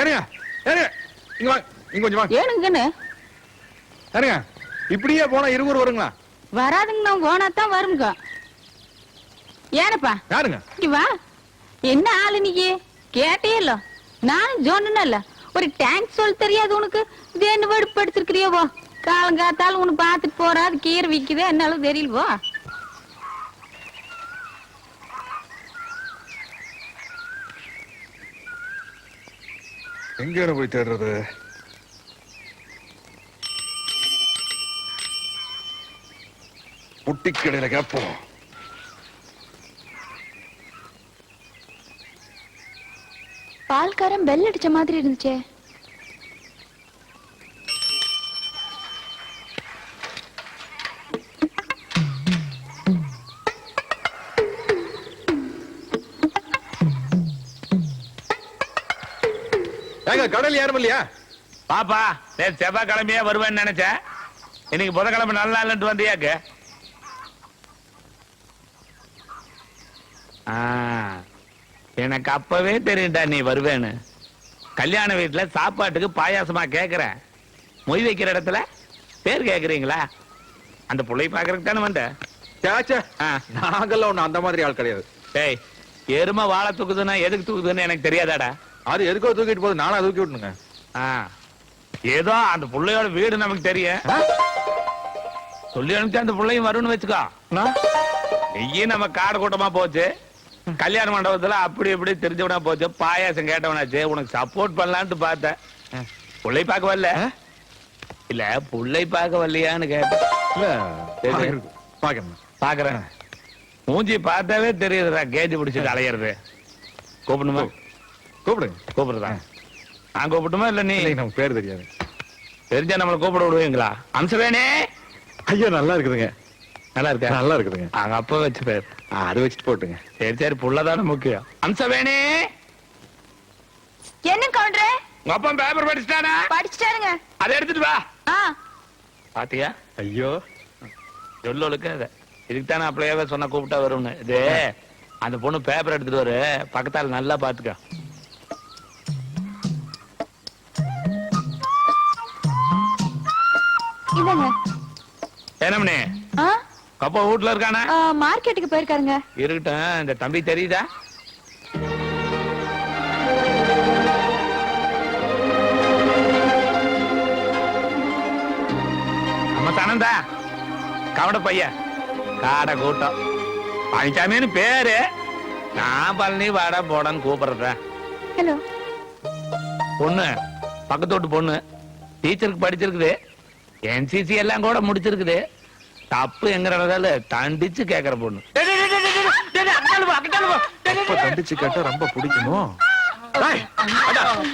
ஏனுங்க ஏனுங்க இங்க வாங்க இங்க கொஞ்சம் வாங்க ஏனுங்கன்னு? ஏனுங்க இப்படியே போனா இருவர் வருங்களா? வராதுங்கண்ணா போனாத்தான் வருங்க. ஏனப்பா? யாருங்க? இங்க வா. என்ன ஆளு நீ கேட்டே இல்ல. நானும் சொன்னேன்ல ஒரு டேங்க் சொல்ல தெரியாது உனக்கு. இது என்ன வெடுப்படுத்திருக்கிறியவோ காலங்காத்தால உனக்கு பார்த்துட்டு போறா அது கீரை விக்குதே என்னாலும் தெரியலவோ? எங்க போய் தேடுறது? புட்டி கடையில கேப்போம் பால்காரன் பெல் அடிச்ச மாதிரி இருந்துச்சே. ஏங்க கடல் யாரும் இல்லையா? பாப்பா நேற்று செவ்வாய்க்கிழமையே வருவேன்னு நினைச்சேன். இன்னைக்கு புதன்கிழமை நல்லா இல்லைன்ட்டு வந்தியாக்கு. எனக்கு அப்பவே தெரியும்டா நீ வருவேன்னு. கல்யாண வீட்டுல சாப்பாட்டுக்கு பாயாசமா கேக்குறேன். மொய் வைக்கிற இடத்துல பேர் கேக்குறீங்களா? அந்த புள்ளை பாக்குறதுக்கு தானே வந்த. சேச்சே ஆ. நாங்கெல்லாம் ஒண்ணு அந்த மாதிரி ஆள் கிடையாது. டேய் எருமை வாழை தூக்குதுன்னா எதுக்கு தூக்குதுன்னு எனக்கு தெரியாதாடா? அது எதுக்கோ தூக்கிட்டு போகுது நானும் தூக்கி விட்டுனுங்க ஆ, ஏதோ அந்த புள்ளையோட வீடு நமக்கு தெரியும். சொல்லி அனுப்பிச்சு அந்த புள்ளையும் வரும்னு வச்சுக்கோ. நெய்யும் நம்ம காடு கூட்டமா போச்சு. கல்யாண மண்டபத்துல அப்படி இப்படி தெரிஞ்சவனா போச்சு. பாயாசம் கேட்டவனாச்சு. உனக்கு சப்போர்ட் பண்ணலான்ட்டு பார்த்தேன். புள்ளை பார்க்க வரல. இல்ல புள்ளை பார்க்க வரலையான்னு கேட்டேன். பாக்குறேன் மூஞ்சி பார்த்தாவே தெரியுதுடா கேஜ் பிடிச்சிட்டு அலையிறது. கூப்பிடணுமா கூப்பிடுங்க. கூப்பிடுறதா? நான் கூப்பிட்டுமா இல்ல நீ? நமக்கு பேர் தெரியாது. தெரிஞ்சா நம்மளை கூப்பிட விடுவீங்களா? அம்சவேணே. ஐயோ நல்லா இருக்குதுங்க. நல்லா இருக்கா? நல்லா இருக்குதுங்க. அங்க அப்பா வச்சு பேர். அது வச்சுட்டு போட்டுங்க. சரி சரி புள்ளதானே முக்கியம். அம்சவேணே. என்ன கவுண்டரே? உங்க அப்பா பேப்பர் படிச்சுட்டானா? படிச்சுட்டாருங்க. அதை எடுத்துட்டு வா. ஆ. பாத்தியா? ஐயோ. சொல்லொழுக்க அதை. இதுக்கு தானே அப்படியே சொன்ன கூப்பிட்டா வரும்னு. இது அந்த பொண்ணு பேப்பர் எடுத்துட்டு வரு. பக்கத்தால நல்லா பாத்துக்க. இல்லங்க ஆ? அப்பா வீட்டுல இருக்கானா? மார்க்கெட்டுக்கு போயிருக்காருங்க. இருக்கட்டும் இந்த தம்பி தெரியுதா? நம்ம சனந்தா கவட பையன். காடை கூட்டம். பழனிசாமின்னு பேரு. நான் பழனி வாடா போடான்னு கூப்பிடுறேன். ஹலோ. பொண்ணு பக்கத்து வீட்டு பொண்ணு டீச்சருக்கு படிச்சிருக்குது. என்சிசி எல்லாம் கூட முடிச்சிருக்குது. தப்பு எங்கிறதால தண்டிச்சு கேக்குற பொண்ணு. தண்டிச்சு கேட்டா ரொம்ப பிடிக்கணும்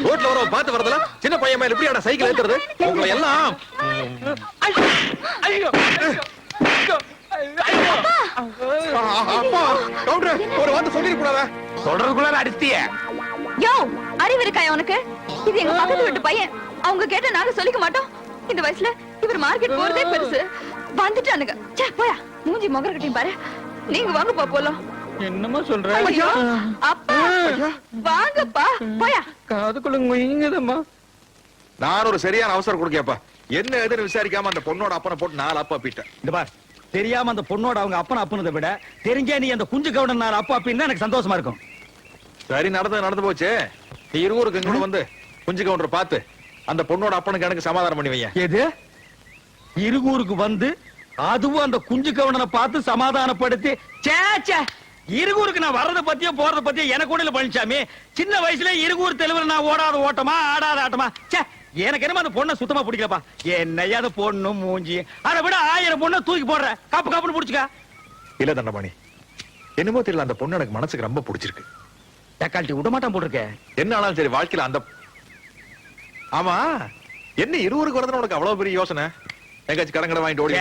ரோட்ல வர பார்த்து வரதுல சின்ன பையன் மேல எப்படி அட சைக்கிள் ஏத்துறது? உங்களை எல்லாம் ஒரு வார்த்தை சொல்லிட கூடாதா தொடர்புக்குள்ள அடிச்சிய யோ அறிவு இருக்காயா உனக்கு? இது எங்க பக்கத்து வீட்டு பையன். அவங்க கேட்ட நாங்க சொல்லிக்க மாட்டோம். இந்த வயசுல இவர் மார்க்கெட் போறதே பெருசு. வந்துட்டானுங்க. ச்சே போயா. மூஞ்சி முகரக்கட்டையும் பாரு. நீங்க வாங்கப்பா போலாம். என்னமா சொல்ற? ஐயோ, அப்பா வாங்கப்பா போயா. காதுக்குள்ள நான் ஒரு சரியான அவசரம் கொடுக்கப்பா என்ன எதுன்னு விசாரிக்காம அந்த பொண்ணோட அப்பனை போட்டு நாலு அப்பா பீட்டேன் இந்த பார் தெரியாம அந்த பொண்ணோட அவங்க அப்பன் அப்பனதை விட தெரிஞ்சே நீ அந்த குஞ்சு கவுடன் நான் அப்பா அப்படின்னு எனக்கு சந்தோஷமா இருக்கும். சரி நடந்து நடந்து போச்சு. நீ இருவருக்கு இங்க வந்து குஞ்சு கவுண்டர் பார்த்து அந்த பொண்ணோட அப்பனுக்கு எனக்கு சமாதானம் பண்ணி வையேன். எது? இருகூருக்கு வந்து அதுவும் அந்த குஞ்சு கவுண்டனை பார்த்து சமாதானப்படுத்தி சே சே இருகூருக்கு நான் வர்றத பத்தியோ போறத பத்தியோ எனக்கு கூட இல்ல பழனிசாமி சின்ன வயசுல இருகூர் தெளிவுல நான் ஓடாத ஓட்டமா ஆடாத ஆட்டமா. சே எனக்கு என்னமோ அந்த பொண்ணை சுத்தமா பிடிக்கலப்பா. என்னையா அந்த பொண்ணு மூஞ்சி. அதை விட ஆயிரம் பொண்ணை தூக்கி போடுற. காப்பு காப்புன்னு புடிச்சுக்க. இல்ல தண்டபாணி. என்னமோ தெரியல அந்த பொண்ணு எனக்கு மனசுக்கு ரொம்ப பிடிச்சிருக்கு. தக்காளி விட மாட்டான் போட்டிருக்கேன் என்ன ஆனாலும் சரி வாழ்க்கையில அந்த ஆமா என்ன இருவருக்கு வரதுன்னு உனக்கு அவ்வளவு பெரிய யோசனை? எங்காச்சும் கடன் கடை வாங்கிட்டு ஓடி.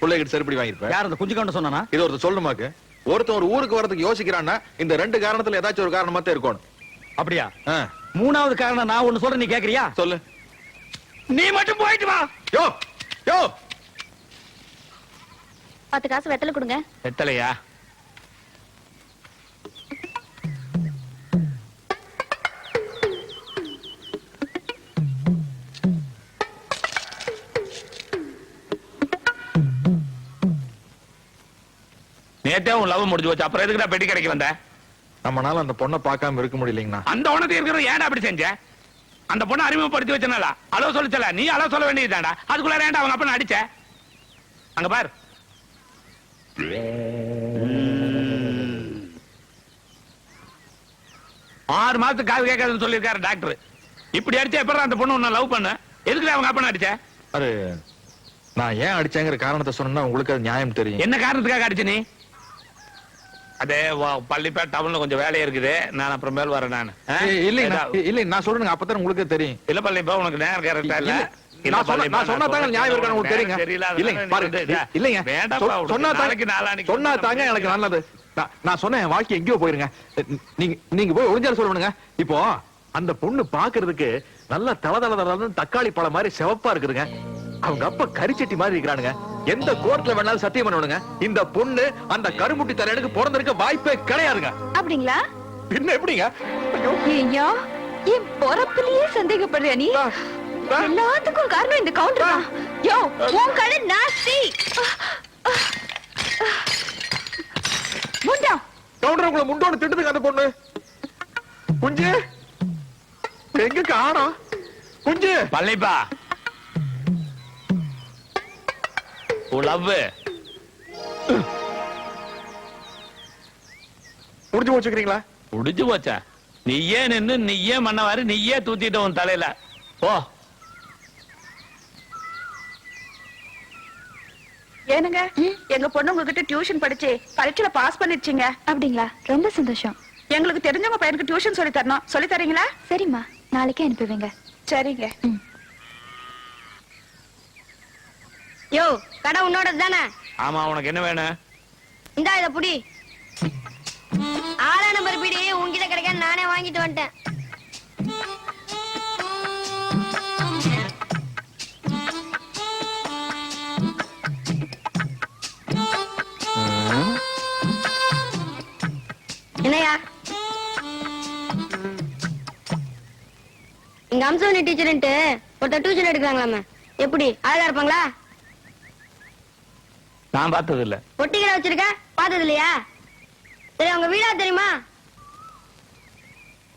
பிள்ளைகிட்ட செருப்படி வாங்கிருப்பேன் யார் அந்த குஞ்சு கவுண்டன் சொன்னானா? இது ஒருத்தர் சொல்லணுமாக்கு? ஒருத்தன் ஒரு ஊருக்கு வரதுக்கு யோசிக்கிறான்னா இந்த ரெண்டு காரணத்துல ஏதாச்சும் ஒரு காரணமா தான் இருக்கணும். அப்படியா? மூணாவது காரணம் நான் ஒண்ணு சொல்றேன் நீ கேக்குறியா? சொல்லு. நீ மட்டும் போயிட்டு வா. யோ யோ. பத்து காசு வெத்தல கொடுங்க. எத்தலையா நேத்தே உன் லவ் முடிஞ்சு போச்சு. அப்புறம் எதுக்குடா பெட்டி கடைக்கு வந்த? நம்மனால அந்த பொண்ணை பார்க்காம இருக்க முடியலைங்கண்ணா. அந்த உனக்கு இருக்கிற ஏன்டா அப்படி செஞ்ச? அந்த பொண்ணை அறிமுகப்படுத்தி வச்சனால? அளவு சொல்லிச்சல. நீ அளவு சொல்ல வேண்டியதுதான்டா. அதுக்குள்ள ஏன்டா அவங்க அப்பா அடிச்ச? அங்க பார். ஆறு மாசத்துக்கு காது கேட்காதுன்னு சொல்லியிருக்காரு டாக்டர். இப்படி அடிச்சா எப்பறம் அந்த பொண்ணு உன்னை லவ் பண்ண? எதுக்குடா அவங்க அப்பா அடிச்ச? அது நான் ஏன் அடிச்சேங்கிற காரணத்தை சொன்னா உங்களுக்கு அது நியாயம் தெரியும். என்ன காரணத்துக்காக அடிச்ச நீ? அதே வா- பள்ளிப்பேட் டவுன்ல கொஞ்சம் வேலையா இருக்குது. நான் அப்புறம் மேல் வரேன் நான். இல்லைங்கண்ணா இல்லைங்க நான் சொல்றேங்க அப்பதான் உங்களுக்கே தெரியும். இல்ல பள்ளிப்பா உனக்கு நேரம் கரெக்டா இல்ல? இல்ல, எனக்கு நல்லது. நான்- சொன்னேன் வாழ்க்கை எங்கேயோ போயிருங்க. நீங்க நீங்க போய் ஒளிஞ்சாலும் சொல்லுங்க இப்போ அந்த பொண்ணு பாக்குறதுக்கு நல்ல தலன்னு தக்காளி பழம் மாதிரி சிவப்பா இருக்குதுங்க. அவங்க அப்பா கரிச்சட்டி மாதிரி இருக்கிறானுங்க. எந்த கோர்ட்ல வேணாலும் சத்தியம் பண்ணுவானுங்க இந்த பொண்ணு அந்த கருமுட்டி தலையனுக்கு பிறந்திருக்க வாய்ப்பே கிடையாதுங்க. அப்படிங்களா? பின்ன எப்படிங்க? ஐயோ, என் பொறப்புலயே சந்தேகப்படுறியா நீ. எல்லாத்துக்கும் காரணம் இந்த கவுண்டர் தான். யோ உன் கடை நாஸ்தி. முண்டா. கவுண்டர் உங்களை முண்டோட திட்டுதுங்க அந்த பொண்ணு. குஞ்சு. எங்க காணோம் குஞ்சு. பள்ளிப்பா உன் லவ் முடிஞ்சு வச்சுக்கிறீங்களா? முடிஞ்சு போச்சா? நீயே நின்னு நீயே மண்ணவாரு நீயே தூத்திட்ட உன் தலையில. போ. ஏனுங்க? எங்க பொண்ணு உங்ககிட்ட டியூஷன் படிச்சு பரீட்சையில பாஸ் பண்ணிடுச்சுங்க அப்படிங்களா? ரொம்ப சந்தோஷம். எங்களுக்கு தெரிஞ்சவங்க பையனுக்கு டியூஷன் சொல்லி தரணும். சொல்லி தரீங்களா? சரிம்மா. நாளைக்கே அனுப்புவீங்க. சரிங்க. யோ கடை உன்னோட தானே? ஆமா உனக்கு என்ன வேணும்? இந்தா இத புடி. ஆளா நம்பர் பிடி உன்கிட்ட கிடைக்க நானே வாங்கிட்டு வந்துட்டேன். என்னையா? இங்க அம்சவனி டீச்சர்ன்ட்டு ஒருத்தர் டியூஷன் எடுக்கிறாங்களாமே. எப்படி அழகா இருப்பாங்களா? நான் பார்த்தது இல்ல ஒட்டிக்கிற வச்சிருக்க? பார்த்தது இல்லையா சரி அவங்க வீடா தெரியுமா?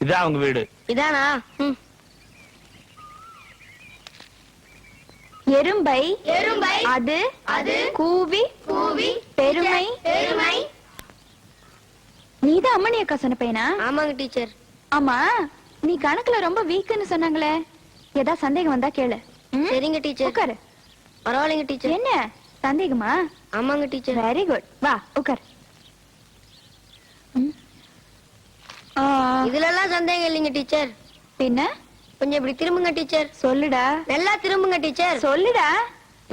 இதான் அவங்க வீடு. இதானா? ம். எறும்பை எறும்பை அது அது கூவி கூவி பெருமை பெருமை. நீதான் அம்மணி அக்கா சொன்ன பையனா? ஆமாங்க டீச்சர். ஆமா? நீ கணக்குல ரொம்ப வீக்குன்னு சொன்னாங்களே. ஏதா சந்தேகம் வந்தா கேளு? சரிங்க டீச்சர். உட்காரு. பரவாயில்லைங்க டீச்சர். என்ன? சந்தேகமா? ஆமாங்க டீச்சர். வெரி குட் வா உட்கார் இதுல எல்லாம் சந்தேகம் இல்லைங்க டீச்சர். பின்ன? கொஞ்சம் இப்படி திரும்புங்க டீச்சர். சொல்லுடா. நல்லா திரும்புங்க டீச்சர். சொல்லுடா.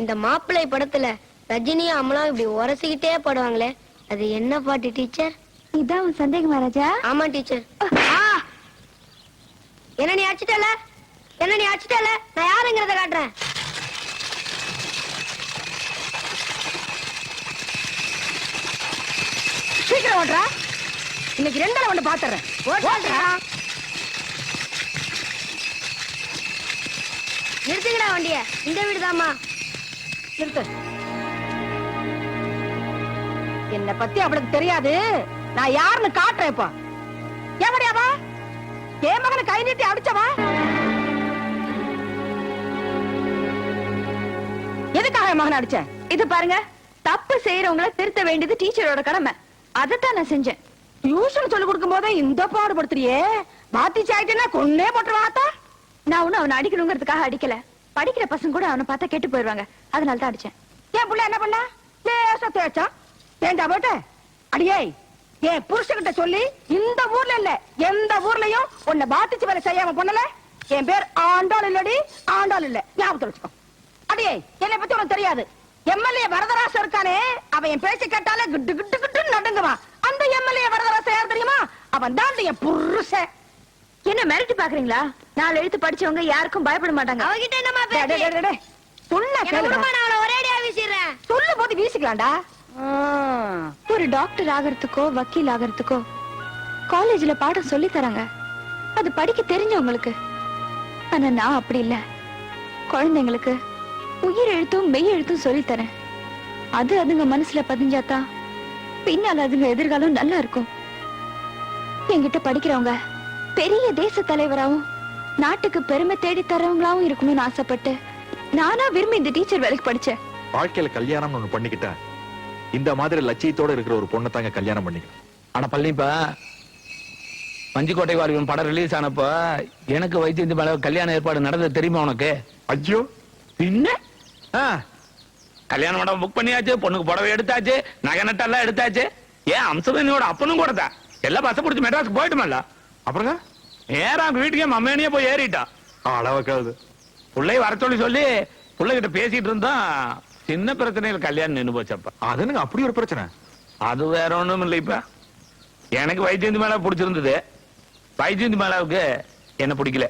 இந்த மாப்பிள்ளை படத்துல ரஜினியும் அமலாம் இப்படி உரசிக்கிட்டே பாடுவாங்களே அது என்ன பாட்டு டீச்சர்? இதான் உன் சந்தேகமா ராஜா? ஆமா டீச்சர்! என்ன நீ அடிச்சிட்டல? என்ன நீ அடிச்சிட்டல? நான் யாருங்கிறத காட்டுறேன். சீக்கிரம் ஓட்டுறா. இன்னைக்கு ரெண்டால பாத்துறேன் ஓட்டுறா. நிறுத்துங்கடா வண்டிய. இந்த வீடு தாமா நிறுத்து. என்ன பத்தி அவளுக்கு தெரியாது. நான் யாருன்னு காட்டுறேன் இப்போ. எவடியாவா என் மகனை கை நீட்டி அடிச்சவா? எதுக்காக என் மகனை அடிச்ச? இது பாருங்க தப்பு செய்யறவங்கள திருத்த வேண்டியது டீச்சரோட கடமை. அதைத்தான் நான் செஞ்சேன். டியூஷன் சொல்லி கொடுக்கும் போதே இந்த பாடுபடுத்துறியே. பாத்திச்சு ஆயிட்டேன்னா கொன்னே போட்டுருவாத்தா நான் ஒன்னும் அவனை அடிக்கணுங்கிறதுக்காக அடிக்கல. படிக்கிற பசங்க கூட அவனை பார்த்தா கெட்டு போயிருவாங்க. அதனால தான் அடிச்சேன். என் புள்ள என்ன பண்ணா? லேசா தேய்ச்சான். தேண்டா போட்ட? அடியே என் புருஷகிட்ட சொல்லி இந்த ஊர்ல இல்ல எந்த ஊர்லயும் உன்னை பாத்திச்சு வேலை செய்யாம பண்ணல என் பேர் ஆண்டாள் இல்லடி ஆண்டாள் இல்ல. ஞாபகத்தில் வச்சுக்கோ. அடியே என்னை பத்தி உனக்கு தெரியாது. எம்எல்ஏ வரதராசன் இருக்கானே அவன் என் பேச்சு கேட்டாலே கிட்டு கிட்டு நடுங்குவான் அந்த எம்எல்ஏ வரதராசன் யார் தெரியுமா? அவன் தான் என் புருஷன். என்ன மிரட்டி பாக்குறீங்களா நாலு எழுத்து படிச்சவங்க யாருக்கும் பயப்பட மாட்டாங்க. அவகிட்ட என்னமா. சொல்ல போது வீசிக்கலாம்டா. ஒரு டாக்டர் ஆகிறதுக்கோ வக்கீல் ஆகிறதுக்கோ காலேஜ்ல பாடம் சொல்லி தராங்க. அது படிக்க தெரிஞ்சவங்களுக்கு. ஆனா நான் அப்படி இல்ல. குழந்தைங்களுக்கு உயிர் எழுத்தும் மெய் எழுத்தும் சொல்லி தரேன். அது அதுங்க மனசுல பதிஞ்சாதான் பின்னால அதுங்க எதிர்காலம் நல்லா இருக்கும். என்கிட்ட படிக்கிறவங்க பெரிய தேச தலைவராவும் நாட்டுக்கு பெருமை தேடி தரவங்களாவும் இருக்கணும்னு ஆசைப்பட்டு நானா விரும்பி இந்த டீச்சர் வேலைக்கு படிச்சேன். வாழ்க்கையில கல்யாணம் ஒண்ணு பண்ணிக்கிட்டா இந்த மாதிரி லட்சியத்தோட இருக்கிற ஒரு பொண்ணை தாங்க கல்யாணம் பண்ணிக்கணும். ஆனா பழனிப்பா மஞ்சுக்கோட்டை வாழ்வின் படம் ரிலீஸ் ஆனப்ப எனக்கு வைத்தியந்தி மேல கல்யாண ஏற்பாடு நடந்தது தெரியுமா உனக்கு? ஐயோ. பின்ன? ஆ, கல்யாண மண்டபம் புக் பண்ணியாச்சு பொண்ணுக்கு புடவை எடுத்தாச்சு நகை நட்டெல்லாம் எடுத்தாச்சு. ஏன் அம்சவேணியோட அப்பனும் கூட தான். எல்லாம் பஸ் பிடிச்சி மெட்ராஸ்க்கு போயிட்டுமல்ல. அப்புறங்க? ஏறா அவங்க வீட்டுக்கே மம்மேனியே போய் ஏறிட்டா அளவுக்காது பிள்ளைய வர சொல்லி சொல்லி பிள்ளைகிட்ட பேசிட்டு இருந்தா சின்ன பிரச்சனையில கல்யாணம் நின்னு போச்சப்ப அது என்னங்க அப்படி ஒரு பிரச்சனை? அது வேற ஒண்ணும் இல்லை இப்ப. எனக்கு வைத்தியந்தி மேல பிடிச்சிருந்தது. வைத்தியந்தி மேலாவுக்கு என்ன பிடிக்கல.